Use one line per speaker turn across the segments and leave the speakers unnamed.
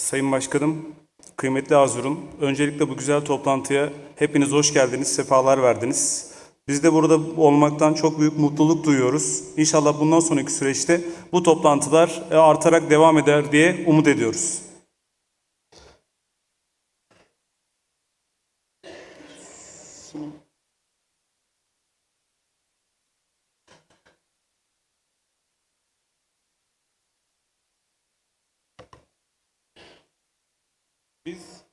Sayın Başkanım, kıymetli Azurum, öncelikle bu güzel toplantıya hepiniz hoş geldiniz, sefalar verdiniz. Biz de burada olmaktan çok büyük mutluluk duyuyoruz. İnşallah bundan sonraki süreçte bu toplantılar e, artarak devam eder diye umut ediyoruz. Biz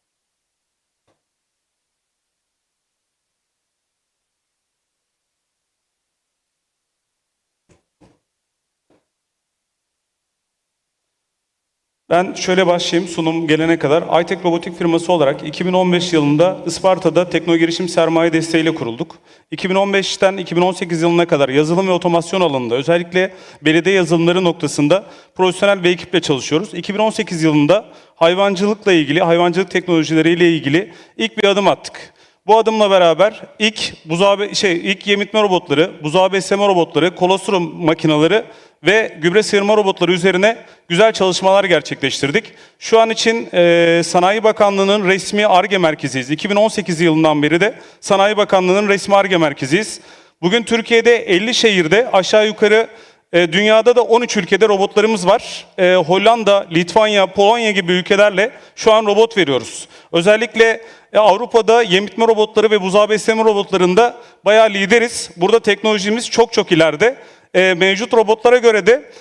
Ben şöyle başlayayım sunum gelene kadar. Aytek Robotik firması olarak 2015 yılında Isparta'da tekno girişim sermaye desteğiyle kurulduk. 2015'ten 2018 yılına kadar yazılım ve otomasyon alanında özellikle belediye yazılımları noktasında profesyonel bir ekiple çalışıyoruz. 2018 yılında hayvancılıkla ilgili, hayvancılık teknolojileriyle ilgili ilk bir adım attık. Bu adımla beraber ilk buzağı şey ilk yemitme robotları, buzağı besleme robotları, kolostrum makineleri ve gübre sıyırma robotları üzerine güzel çalışmalar gerçekleştirdik. Şu an için e, Sanayi Bakanlığı'nın resmi ARGE merkeziyiz. 2018 yılından beri de Sanayi Bakanlığı'nın resmi ARGE merkeziyiz. Bugün Türkiye'de 50 şehirde aşağı yukarı e, dünyada da 13 ülkede robotlarımız var. E, Hollanda, Litvanya, Polonya gibi ülkelerle şu an robot veriyoruz. Özellikle e, Avrupa'da yemitme robotları ve buzağı besleme robotlarında bayağı lideriz. Burada teknolojimiz çok çok ileride. Mevcut robotlara göre de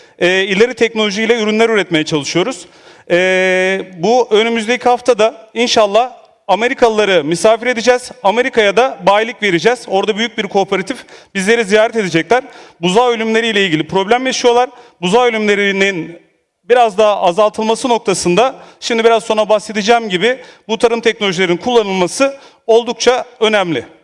ileri teknolojiyle ürünler üretmeye çalışıyoruz. Bu önümüzdeki haftada inşallah Amerikalıları misafir edeceğiz. Amerika'ya da bayilik vereceğiz. Orada büyük bir kooperatif bizleri ziyaret edecekler. Buzağı ölümleriyle ilgili problem yaşıyorlar. Buzağı ölümlerinin biraz daha azaltılması noktasında şimdi biraz sonra bahsedeceğim gibi bu tarım teknolojilerin kullanılması oldukça önemli.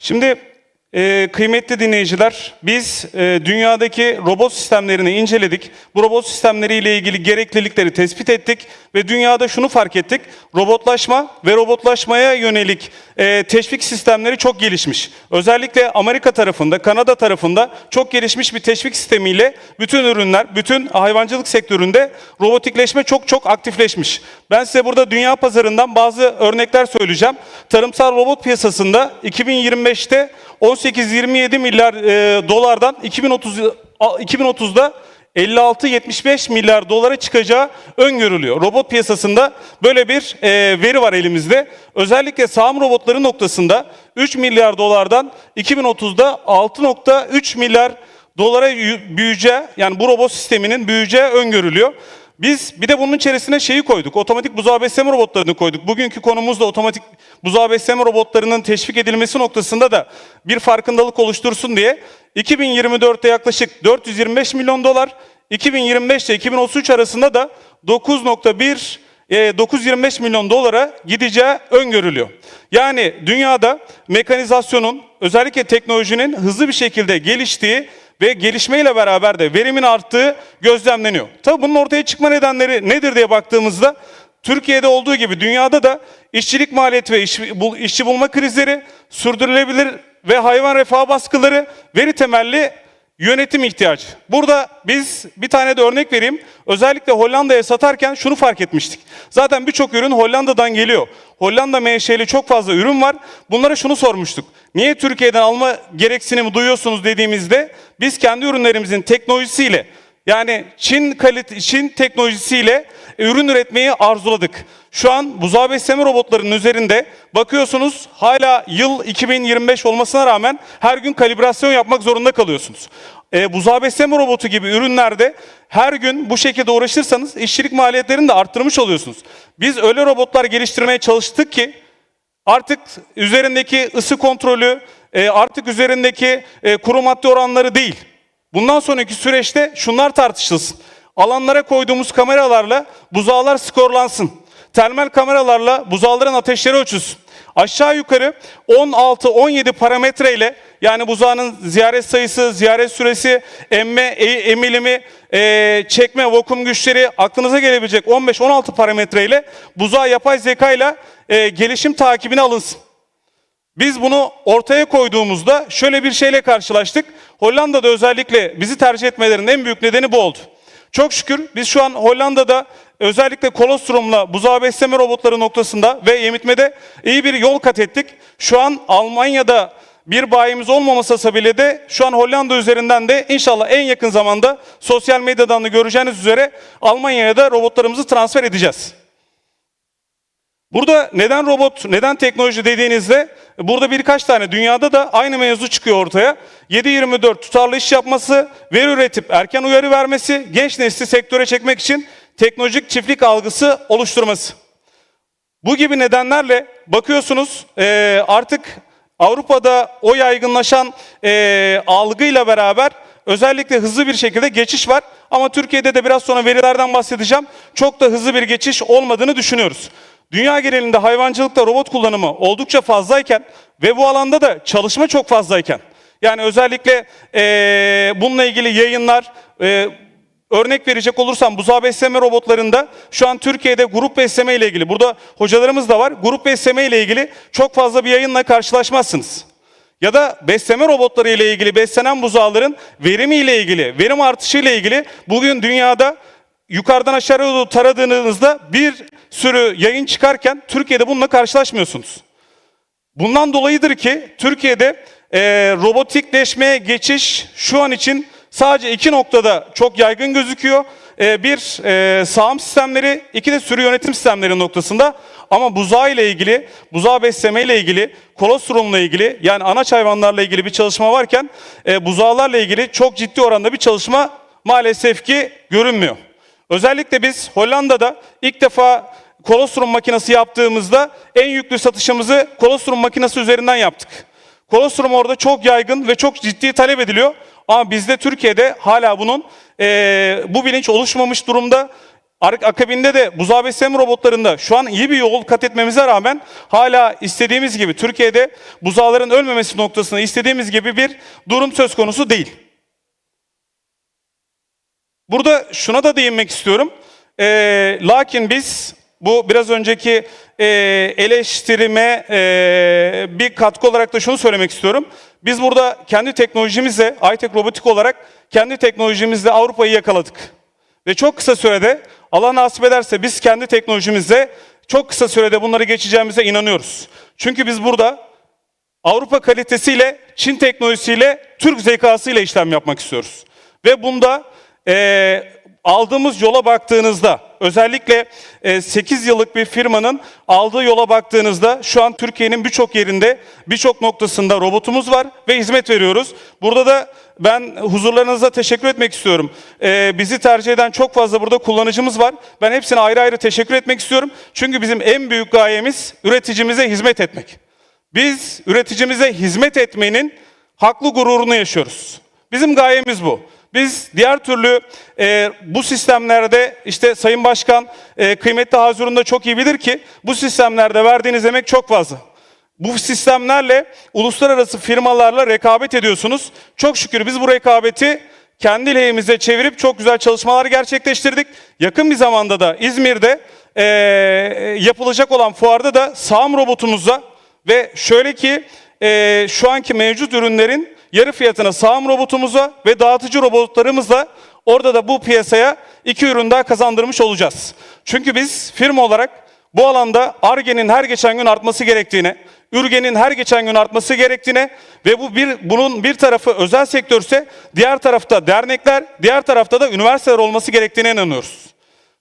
Şimdi e, kıymetli dinleyiciler, biz e, dünyadaki robot sistemlerini inceledik. Bu robot sistemleriyle ilgili gereklilikleri tespit ettik ve dünyada şunu fark ettik. Robotlaşma ve robotlaşmaya yönelik e, teşvik sistemleri çok gelişmiş. Özellikle Amerika tarafında, Kanada tarafında çok gelişmiş bir teşvik sistemiyle bütün ürünler, bütün hayvancılık sektöründe robotikleşme çok çok aktifleşmiş. Ben size burada dünya pazarından bazı örnekler söyleyeceğim. Tarımsal robot piyasasında 2025'te 18-27 milyar e, dolardan 2030 2030'da 56-75 milyar dolara çıkacağı öngörülüyor. Robot piyasasında böyle bir e, veri var elimizde. Özellikle sağım robotları noktasında 3 milyar dolardan 2030'da 6.3 milyar dolara büyüyeceği yani bu robot sisteminin büyüyeceği öngörülüyor. Biz bir de bunun içerisine şeyi koyduk. Otomatik buzağı besleme robotlarını koyduk. Bugünkü konumuz da otomatik buzağı besleme robotlarının teşvik edilmesi noktasında da bir farkındalık oluştursun diye 2024'te yaklaşık 425 milyon dolar, 2025 ile 2033 arasında da 9.1 e, 925 milyon dolara gideceği öngörülüyor. Yani dünyada mekanizasyonun özellikle teknolojinin hızlı bir şekilde geliştiği ve gelişmeyle beraber de verimin arttığı gözlemleniyor. Tabii bunun ortaya çıkma nedenleri nedir diye baktığımızda Türkiye'de olduğu gibi dünyada da işçilik maliyeti ve iş, bul- işçi bulma krizleri, sürdürülebilir ve hayvan refah baskıları, veri temelli yönetim ihtiyacı. Burada biz bir tane de örnek vereyim. Özellikle Hollanda'ya satarken şunu fark etmiştik. Zaten birçok ürün Hollanda'dan geliyor. Hollanda menşeli çok fazla ürün var. Bunlara şunu sormuştuk. Niye Türkiye'den alma gereksinimi duyuyorsunuz dediğimizde biz kendi ürünlerimizin teknolojisiyle yani Çin kalite Çin teknolojisiyle ürün üretmeyi arzuladık. Şu an buzağı besleme robotlarının üzerinde bakıyorsunuz hala yıl 2025 olmasına rağmen her gün kalibrasyon yapmak zorunda kalıyorsunuz. E, buzağı besleme robotu gibi ürünlerde her gün bu şekilde uğraşırsanız işçilik maliyetlerini de arttırmış oluyorsunuz. Biz öyle robotlar geliştirmeye çalıştık ki Artık üzerindeki ısı kontrolü, e, artık üzerindeki e, kuru madde oranları değil. Bundan sonraki süreçte şunlar tartışılsın. Alanlara koyduğumuz kameralarla buzağlar skorlansın. Termal kameralarla buzağların ateşleri ölçülsün. aşağı yukarı 16-17 parametre ile yani buzağının ziyaret sayısı, ziyaret süresi, emme, e- emilimi, e, çekme, vakum güçleri aklınıza gelebilecek 15-16 parametre ile buzağı yapay zeka ile e, gelişim takibine alınsın. Biz bunu ortaya koyduğumuzda şöyle bir şeyle karşılaştık. Hollanda'da özellikle bizi tercih etmelerinin en büyük nedeni bu oldu. Çok şükür biz şu an Hollanda'da özellikle kolostrumla buzağı besleme robotları noktasında ve yemitmede iyi bir yol kat ettik. Şu an Almanya'da bir bayimiz olmaması sebebiyle de şu an Hollanda üzerinden de inşallah en yakın zamanda sosyal medyadan da göreceğiniz üzere Almanya'ya da robotlarımızı transfer edeceğiz. Burada neden robot, neden teknoloji dediğinizde burada birkaç tane dünyada da aynı mevzu çıkıyor ortaya. 7-24 tutarlı iş yapması, veri üretip erken uyarı vermesi, genç nesli sektöre çekmek için teknolojik çiftlik algısı oluşturması. Bu gibi nedenlerle bakıyorsunuz eee, artık Avrupa'da o yaygınlaşan eee, algıyla beraber özellikle hızlı bir şekilde geçiş var. Ama Türkiye'de de biraz sonra verilerden bahsedeceğim. Çok da hızlı bir geçiş olmadığını düşünüyoruz. Dünya genelinde hayvancılıkta robot kullanımı oldukça fazlayken ve bu alanda da çalışma çok fazlayken yani özellikle eee, bununla ilgili yayınlar, eee, Örnek verecek olursam buzağı besleme robotlarında şu an Türkiye'de grup besleme ile ilgili, burada hocalarımız da var, grup besleme ile ilgili çok fazla bir yayınla karşılaşmazsınız. Ya da besleme robotları ile ilgili beslenen buzağların verimi ile ilgili, verim artışı ile ilgili bugün dünyada yukarıdan aşağıya doğru taradığınızda bir sürü yayın çıkarken Türkiye'de bununla karşılaşmıyorsunuz. Bundan dolayıdır ki Türkiye'de e, robotikleşmeye geçiş şu an için sadece iki noktada çok yaygın gözüküyor. E, bir e, sağım sistemleri, iki de sürü yönetim sistemleri noktasında. Ama buzağı ile ilgili, buzağı besleme ile ilgili, kolostrumla ilgili yani anaç hayvanlarla ilgili bir çalışma varken e, buzağlarla ilgili çok ciddi oranda bir çalışma maalesef ki görünmüyor. Özellikle biz Hollanda'da ilk defa kolostrum makinesi yaptığımızda en yüklü satışımızı kolostrum makinesi üzerinden yaptık. Kolostrum orada çok yaygın ve çok ciddi talep ediliyor. Ama bizde Türkiye'de hala bunun eee, bu bilinç oluşmamış durumda. Akabinde de buzağı besleme robotlarında şu an iyi bir yol kat etmemize rağmen hala istediğimiz gibi Türkiye'de buzağların ölmemesi noktasında istediğimiz gibi bir durum söz konusu değil. Burada şuna da değinmek istiyorum. Ee, lakin biz bu biraz önceki e, eleştirime e, bir katkı olarak da şunu söylemek istiyorum. Biz burada kendi teknolojimizle, iTech Robotik olarak kendi teknolojimizle Avrupa'yı yakaladık. Ve çok kısa sürede Allah nasip ederse biz kendi teknolojimizle çok kısa sürede bunları geçeceğimize inanıyoruz. Çünkü biz burada Avrupa kalitesiyle, Çin teknolojisiyle, Türk zekasıyla işlem yapmak istiyoruz. Ve bunda eee, aldığımız yola baktığınızda, özellikle 8 yıllık bir firmanın aldığı yola baktığınızda şu an Türkiye'nin birçok yerinde, birçok noktasında robotumuz var ve hizmet veriyoruz. Burada da ben huzurlarınıza teşekkür etmek istiyorum. Eee, bizi tercih eden çok fazla burada kullanıcımız var. Ben hepsine ayrı ayrı teşekkür etmek istiyorum. Çünkü bizim en büyük gayemiz üreticimize hizmet etmek. Biz üreticimize hizmet etmenin haklı gururunu yaşıyoruz. Bizim gayemiz bu. Biz diğer türlü e, bu sistemlerde işte Sayın Başkan e, kıymetli Hazur'un çok iyi bilir ki bu sistemlerde verdiğiniz emek çok fazla. Bu sistemlerle uluslararası firmalarla rekabet ediyorsunuz. Çok şükür biz bu rekabeti kendi lehimize çevirip çok güzel çalışmalar gerçekleştirdik. Yakın bir zamanda da İzmir'de e, yapılacak olan fuarda da sağım robotumuzla ve şöyle ki e, şu anki mevcut ürünlerin yarı fiyatına sağım robotumuza ve dağıtıcı robotlarımızla orada da bu piyasaya iki ürün daha kazandırmış olacağız. Çünkü biz firma olarak bu alanda ARGE'nin her geçen gün artması gerektiğine, ürgenin her geçen gün artması gerektiğine ve bu bir bunun bir tarafı özel sektörse diğer tarafta dernekler, diğer tarafta da üniversiteler olması gerektiğine inanıyoruz.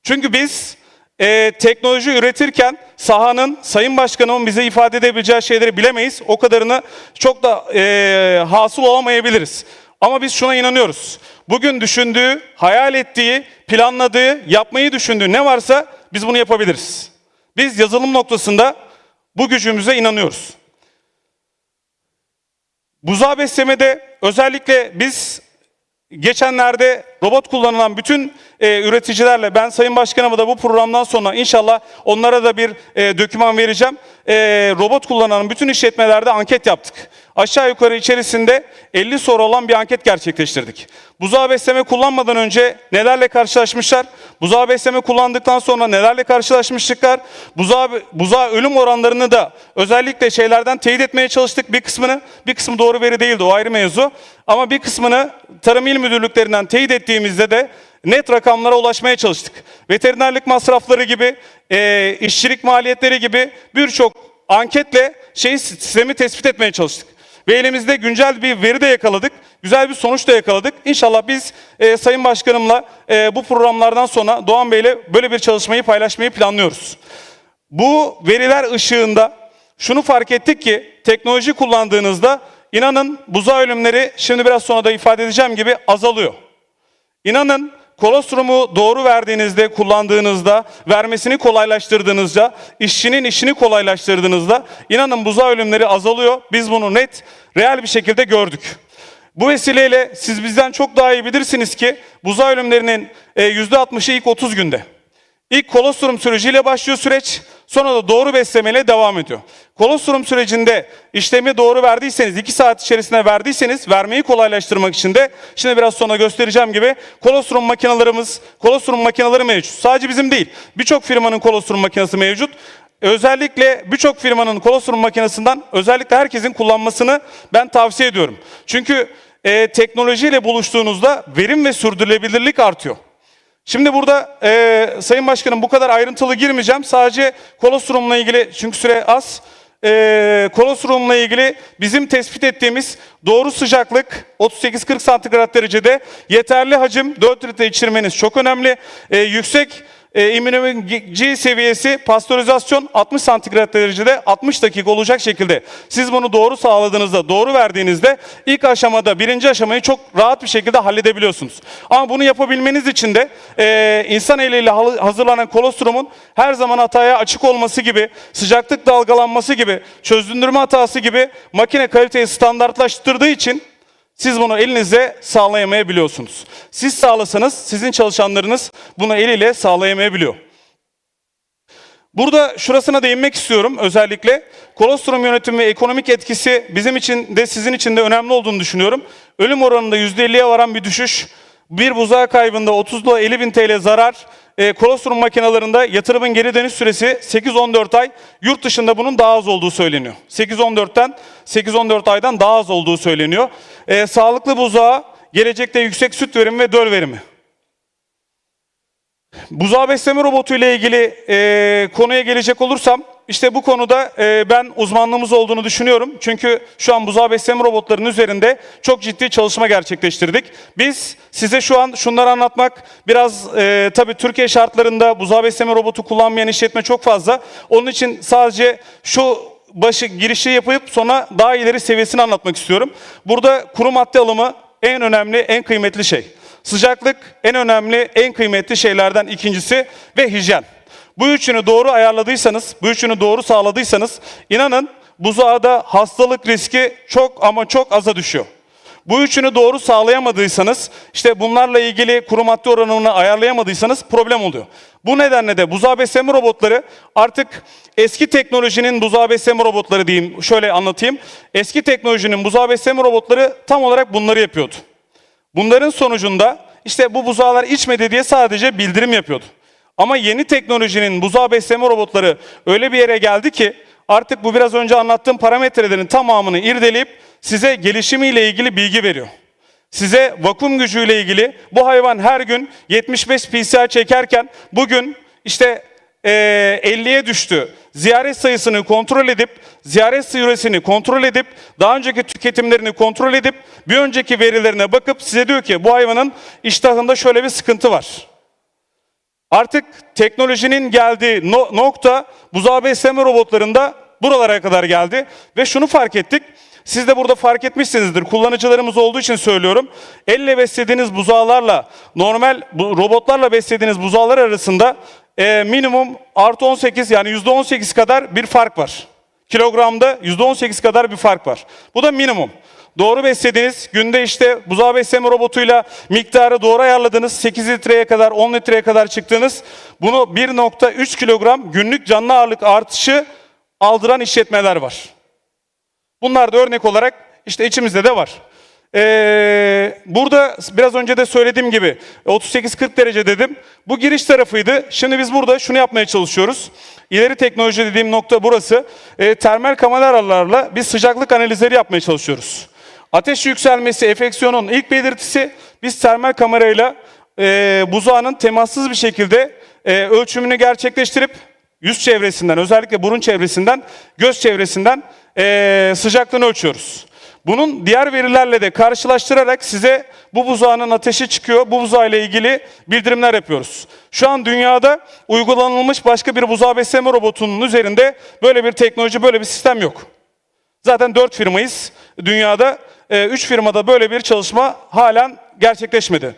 Çünkü biz e, teknoloji üretirken sahanın Sayın Başkanımın bize ifade edebileceği şeyleri bilemeyiz. O kadarını çok da e, hasıl olamayabiliriz. Ama biz şuna inanıyoruz. Bugün düşündüğü, hayal ettiği, planladığı, yapmayı düşündüğü ne varsa biz bunu yapabiliriz. Biz yazılım noktasında bu gücümüze inanıyoruz. Buzağı beslemede özellikle biz geçenlerde robot kullanılan bütün e, üreticilerle ben Sayın Başkanıma da bu programdan sonra inşallah onlara da bir e, doküman vereceğim. E, robot kullanan bütün işletmelerde anket yaptık. Aşağı yukarı içerisinde 50 soru olan bir anket gerçekleştirdik. Buzağı besleme kullanmadan önce nelerle karşılaşmışlar? Buzağı besleme kullandıktan sonra nelerle karşılaşmışlıklar? Buzağı, buzağı ölüm oranlarını da özellikle şeylerden teyit etmeye çalıştık bir kısmını. Bir kısmı doğru veri değildi o ayrı mevzu. Ama bir kısmını Tarım İl Müdürlüklerinden teyit ettiğimizde de net rakamlara ulaşmaya çalıştık. Veterinerlik masrafları gibi, e, işçilik maliyetleri gibi birçok anketle şey sistemi tespit etmeye çalıştık. Ve elimizde güncel bir veri de yakaladık. Güzel bir sonuç da yakaladık. İnşallah biz e, Sayın Başkanımla e, bu programlardan sonra Doğan Bey'le böyle bir çalışmayı paylaşmayı planlıyoruz. Bu veriler ışığında şunu fark ettik ki teknoloji kullandığınızda inanın buzağı ölümleri şimdi biraz sonra da ifade edeceğim gibi azalıyor. İnanın kolostrumu doğru verdiğinizde, kullandığınızda, vermesini kolaylaştırdığınızda, işçinin işini kolaylaştırdığınızda inanın buzağı ölümleri azalıyor. Biz bunu net, real bir şekilde gördük. Bu vesileyle siz bizden çok daha iyi bilirsiniz ki buzağı ölümlerinin e, %60'ı ilk 30 günde. İlk kolostrum süreciyle başlıyor süreç, sonra da doğru beslemeyle devam ediyor. Kolostrum sürecinde işlemi doğru verdiyseniz, 2 saat içerisinde verdiyseniz, vermeyi kolaylaştırmak için de, şimdi biraz sonra göstereceğim gibi, kolostrum makinalarımız, kolostrum makineleri mevcut. Sadece bizim değil, birçok firmanın kolostrum makinesi mevcut. Özellikle birçok firmanın kolostrum makinesinden özellikle herkesin kullanmasını ben tavsiye ediyorum. Çünkü e, teknolojiyle buluştuğunuzda verim ve sürdürülebilirlik artıyor. Şimdi burada e, Sayın Başkanım bu kadar ayrıntılı girmeyeceğim. Sadece kolostrumla ilgili çünkü süre az. E, kolostrumla ilgili bizim tespit ettiğimiz doğru sıcaklık 38-40 santigrat derecede yeterli hacim 4 litre içirmeniz çok önemli. E, yüksek e, immünoloji seviyesi pastörizasyon 60 santigrat derecede 60 dakika olacak şekilde siz bunu doğru sağladığınızda, doğru verdiğinizde ilk aşamada birinci aşamayı çok rahat bir şekilde halledebiliyorsunuz. Ama bunu yapabilmeniz için de e, insan eliyle hazırlanan kolostrumun her zaman hataya açık olması gibi, sıcaklık dalgalanması gibi, çözündürme hatası gibi makine kaliteyi standartlaştırdığı için siz bunu elinizle sağlayamayabiliyorsunuz. Siz sağlasanız sizin çalışanlarınız bunu eliyle sağlayamayabiliyor. Burada şurasına değinmek istiyorum özellikle. Kolostrum yönetimi ve ekonomik etkisi bizim için de sizin için de önemli olduğunu düşünüyorum. Ölüm oranında %50'ye varan bir düşüş, bir buzağı kaybında 30 ile 50 bin TL zarar, e, kolostrum makinelerinde yatırımın geri dönüş süresi 8-14 ay, yurt dışında bunun daha az olduğu söyleniyor. 8-14'ten 8-14 aydan daha az olduğu söyleniyor. E, sağlıklı buzağı gelecekte yüksek süt verimi ve döl verimi. Buzağı besleme robotu ile ilgili e, konuya gelecek olursam, işte bu konuda e, ben uzmanlığımız olduğunu düşünüyorum. Çünkü şu an buzağı besleme robotlarının üzerinde çok ciddi çalışma gerçekleştirdik. Biz size şu an şunları anlatmak, biraz e, tabii Türkiye şartlarında buzağı besleme robotu kullanmayan işletme çok fazla. Onun için sadece şu başı girişi yapıp sonra daha ileri seviyesini anlatmak istiyorum. Burada kuru madde alımı en önemli, en kıymetli şey. Sıcaklık en önemli, en kıymetli şeylerden ikincisi ve hijyen. Bu üçünü doğru ayarladıysanız, bu üçünü doğru sağladıysanız inanın buzağda hastalık riski çok ama çok aza düşüyor. Bu üçünü doğru sağlayamadıysanız, işte bunlarla ilgili kuru madde oranını ayarlayamadıysanız problem oluyor. Bu nedenle de buzağı besleme robotları artık eski teknolojinin buzağı besleme robotları diyeyim, şöyle anlatayım. Eski teknolojinin buzağı besleme robotları tam olarak bunları yapıyordu. Bunların sonucunda işte bu buzağlar içmedi diye sadece bildirim yapıyordu. Ama yeni teknolojinin buzağı besleme robotları öyle bir yere geldi ki artık bu biraz önce anlattığım parametrelerin tamamını irdeleyip size gelişimiyle ilgili bilgi veriyor. Size vakum gücüyle ilgili bu hayvan her gün 75 PCR çekerken bugün işte eee 50'ye düştü. Ziyaret sayısını kontrol edip, ziyaret süresini kontrol edip, daha önceki tüketimlerini kontrol edip, bir önceki verilerine bakıp size diyor ki bu hayvanın iştahında şöyle bir sıkıntı var. Artık teknolojinin geldiği no- nokta buzağı besleme robotlarında buralara kadar geldi. Ve şunu fark ettik. Siz de burada fark etmişsinizdir. Kullanıcılarımız olduğu için söylüyorum. Elle beslediğiniz buzağlarla normal bu robotlarla beslediğiniz buzağlar arasında e, minimum artı 18 yani yüzde 18 kadar bir fark var. kilogramda %18 kadar bir fark var. Bu da minimum. Doğru beslediğiniz günde işte buzağı besleme robotuyla miktarı doğru ayarladınız. 8 litreye kadar 10 litreye kadar çıktınız. Bunu 1.3 kilogram günlük canlı ağırlık artışı aldıran işletmeler var. Bunlar da örnek olarak işte içimizde de var. Ee, burada biraz önce de söylediğim gibi 38-40 derece dedim. Bu giriş tarafıydı. Şimdi biz burada şunu yapmaya çalışıyoruz. İleri teknoloji dediğim nokta burası. Ee, termal kameralarla biz sıcaklık analizleri yapmaya çalışıyoruz. Ateş yükselmesi, enfeksiyonun ilk belirtisi biz termal kamerayla e, buzağının temassız bir şekilde e, ölçümünü gerçekleştirip yüz çevresinden özellikle burun çevresinden göz çevresinden eee, sıcaklığını ölçüyoruz. Bunun diğer verilerle de karşılaştırarak size bu buzağının ateşi çıkıyor, bu buzağıyla ilgili bildirimler yapıyoruz. Şu an dünyada uygulanılmış başka bir buzağı besleme robotunun üzerinde böyle bir teknoloji, böyle bir sistem yok. Zaten dört firmayız dünyada. E, Üç firmada böyle bir çalışma halen gerçekleşmedi.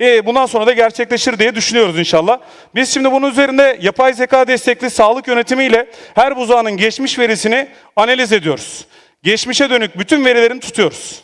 E, bundan sonra da gerçekleşir diye düşünüyoruz inşallah. Biz şimdi bunun üzerinde yapay zeka destekli sağlık yönetimiyle her buzağının geçmiş verisini analiz ediyoruz. Geçmişe dönük bütün verilerini tutuyoruz.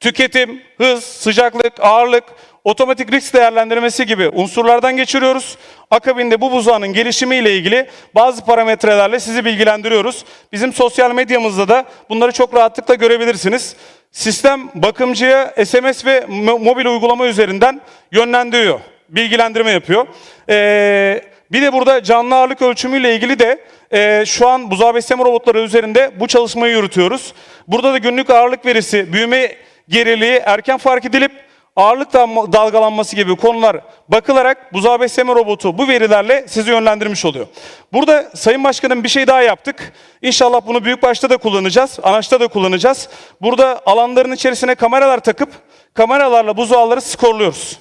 Tüketim, hız, sıcaklık, ağırlık, otomatik risk değerlendirmesi gibi unsurlardan geçiriyoruz. Akabinde bu buzağının gelişimiyle ilgili bazı parametrelerle sizi bilgilendiriyoruz. Bizim sosyal medyamızda da bunları çok rahatlıkla görebilirsiniz. Sistem bakımcıya SMS ve mo- mobil uygulama üzerinden yönlendiriyor, bilgilendirme yapıyor. Ee, bir de burada canlı ağırlık ölçümüyle ilgili de e, şu an buzağı besleme robotları üzerinde bu çalışmayı yürütüyoruz. Burada da günlük ağırlık verisi, büyüme geriliği erken fark edilip ağırlık dal- dalgalanması gibi konular bakılarak buzağı besleme robotu bu verilerle sizi yönlendirmiş oluyor. Burada Sayın Başkanım bir şey daha yaptık. İnşallah bunu büyük başta da kullanacağız, anaçta da kullanacağız. Burada alanların içerisine kameralar takıp kameralarla buzağları skorluyoruz.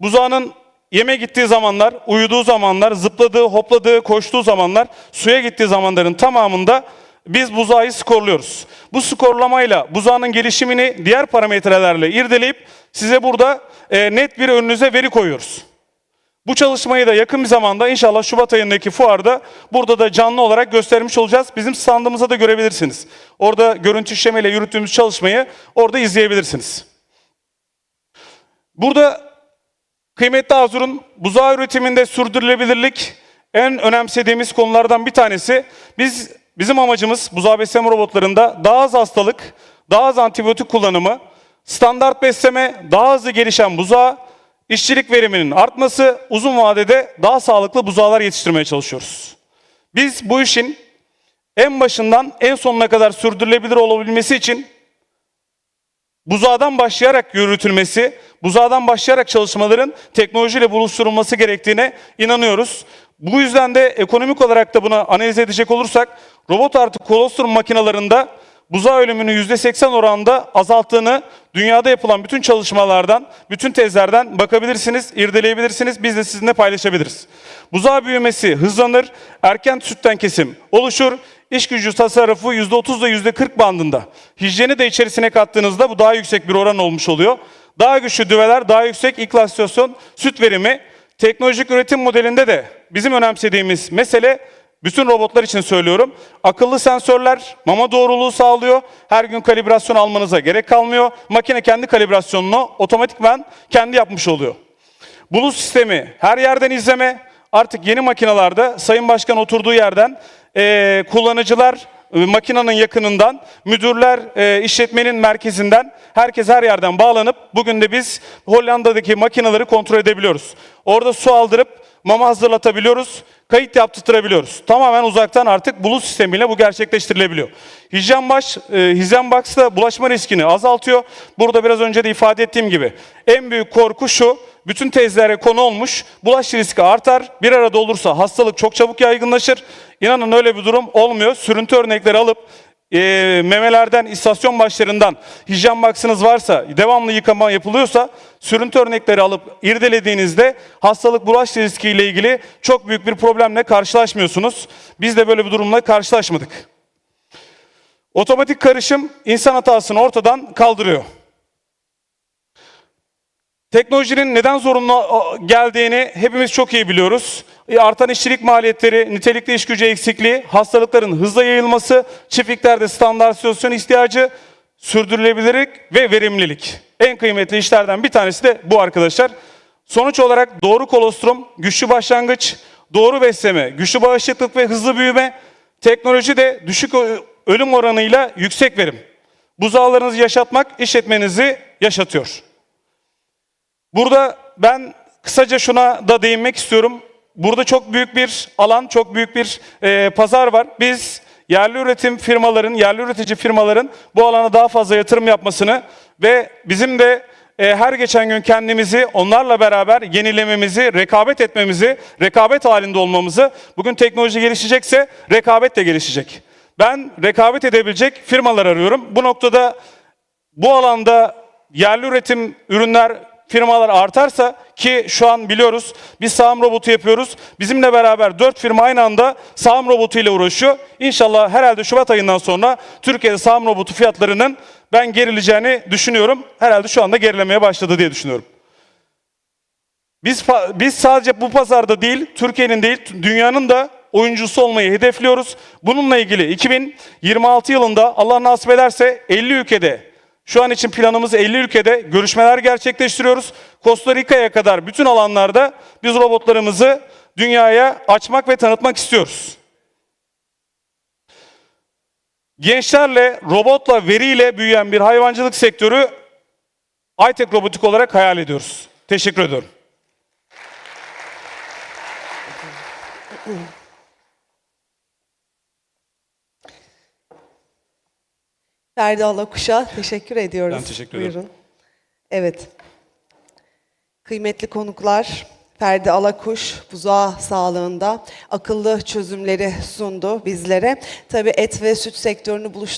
Buzağının yeme gittiği zamanlar, uyuduğu zamanlar, zıpladığı, hopladığı, koştuğu zamanlar, suya gittiği zamanların tamamında biz buzağı skorluyoruz. Bu skorlamayla buzağının gelişimini diğer parametrelerle irdeleyip size burada e, net bir önünüze veri koyuyoruz. Bu çalışmayı da yakın bir zamanda inşallah Şubat ayındaki fuarda burada da canlı olarak göstermiş olacağız. Bizim standımıza da görebilirsiniz. Orada görüntü işlemeyle yürüttüğümüz çalışmayı orada izleyebilirsiniz. Burada kıymetli Azur'un buzağı üretiminde sürdürülebilirlik en önemsediğimiz konulardan bir tanesi. Biz bizim amacımız buzağı besleme robotlarında daha az hastalık, daha az antibiyotik kullanımı, standart besleme, daha hızlı gelişen buzağı, işçilik veriminin artması, uzun vadede daha sağlıklı buzağlar yetiştirmeye çalışıyoruz. Biz bu işin en başından en sonuna kadar sürdürülebilir olabilmesi için buzağdan başlayarak yürütülmesi, buzağdan başlayarak çalışmaların teknolojiyle buluşturulması gerektiğine inanıyoruz. Bu yüzden de ekonomik olarak da buna analiz edecek olursak robot artı kolostrum makinalarında buzağı ölümünü %80 oranında azalttığını dünyada yapılan bütün çalışmalardan, bütün tezlerden bakabilirsiniz, irdeleyebilirsiniz. Biz de sizinle paylaşabiliriz. Buzağı büyümesi hızlanır, erken sütten kesim oluşur, İş gücü tasarrufu %30 ile %40 bandında. Hijyeni de içerisine kattığınızda bu daha yüksek bir oran olmuş oluyor. Daha güçlü düveler, daha yüksek iklastasyon süt verimi. Teknolojik üretim modelinde de bizim önemsediğimiz mesele bütün robotlar için söylüyorum. Akıllı sensörler mama doğruluğu sağlıyor. Her gün kalibrasyon almanıza gerek kalmıyor. Makine kendi kalibrasyonunu otomatikman kendi yapmış oluyor. Bulut sistemi her yerden izleme. Artık yeni makinalarda Sayın Başkan oturduğu yerden eee, kullanıcılar e, makinenin yakınından, müdürler e, işletmenin merkezinden, herkes her yerden bağlanıp bugün de biz Hollanda'daki makineleri kontrol edebiliyoruz. Orada su aldırıp mama hazırlatabiliyoruz, kayıt yaptırtabiliyoruz. Tamamen uzaktan artık bulut sistemiyle bu gerçekleştirilebiliyor. Hijyen baş, e, hijyen box da bulaşma riskini azaltıyor. Burada biraz önce de ifade ettiğim gibi en büyük korku şu, bütün tezlere konu olmuş, bulaş riski artar. Bir arada olursa hastalık çok çabuk yaygınlaşır. İnanın öyle bir durum olmuyor. Sürüntü örnekleri alıp e, memelerden, istasyon başlarından hijyen box'ınız varsa, devamlı yıkama yapılıyorsa sürüntü örnekleri alıp irdelediğinizde hastalık bulaş riskiyle ilgili çok büyük bir problemle karşılaşmıyorsunuz. Biz de böyle bir durumla karşılaşmadık. Otomatik karışım insan hatasını ortadan kaldırıyor. Teknolojinin neden zorunlu geldiğini hepimiz çok iyi biliyoruz. E, Artan işçilik maliyetleri, nitelikli iş gücü eksikliği, hastalıkların hızla yayılması, çiftliklerde standartizasyon ihtiyacı, sürdürülebilirlik ve verimlilik. En kıymetli işlerden bir tanesi de bu arkadaşlar. Sonuç olarak doğru kolostrum, güçlü başlangıç, doğru besleme, güçlü bağışıklık ve hızlı büyüme, teknoloji de düşük ö- ölüm oranıyla yüksek verim. Buzağlarınızı yaşatmak işletmenizi yaşatıyor. Burada ben kısaca şuna da değinmek istiyorum. Burada çok büyük bir alan, çok büyük bir e, pazar var. Biz yerli üretim firmaların, yerli üretici firmaların bu alana daha fazla yatırım yapmasını ve bizim de e, her geçen gün kendimizi onlarla beraber yenilememizi, rekabet etmemizi, rekabet halinde olmamızı, bugün teknoloji gelişecekse rekabet de gelişecek. Ben rekabet edebilecek firmalar arıyorum. Bu noktada bu alanda yerli üretim ürünler firmalar artarsa ki şu an biliyoruz biz sağım robotu yapıyoruz. Bizimle beraber dört firma aynı anda sağım robotu ile uğraşıyor. İnşallah herhalde Şubat ayından sonra Türkiye'de sağım robotu fiyatlarının ben gerileceğini düşünüyorum. Herhalde şu anda gerilemeye başladı diye düşünüyorum. Biz biz sadece bu pazarda değil, Türkiye'nin değil, dünyanın da oyuncusu olmayı hedefliyoruz. Bununla ilgili 2026 yılında Allah nasip ederse 50 ülkede şu an için planımız 50 ülkede görüşmeler gerçekleştiriyoruz. Costa Rica'ya kadar bütün alanlarda biz robotlarımızı dünyaya açmak ve tanıtmak istiyoruz. Gençlerle, robotla, veriyle büyüyen bir hayvancılık sektörü iTech Robotik olarak hayal ediyoruz. Teşekkür ediyorum.
Ferdi Alakuş'a teşekkür ediyoruz.
Ben teşekkür ederim.
Buyurun. Evet. Kıymetli konuklar, Ferdi Alakuş buzağı sağlığında akıllı çözümleri sundu bizlere. Tabii et ve süt sektörünü buluş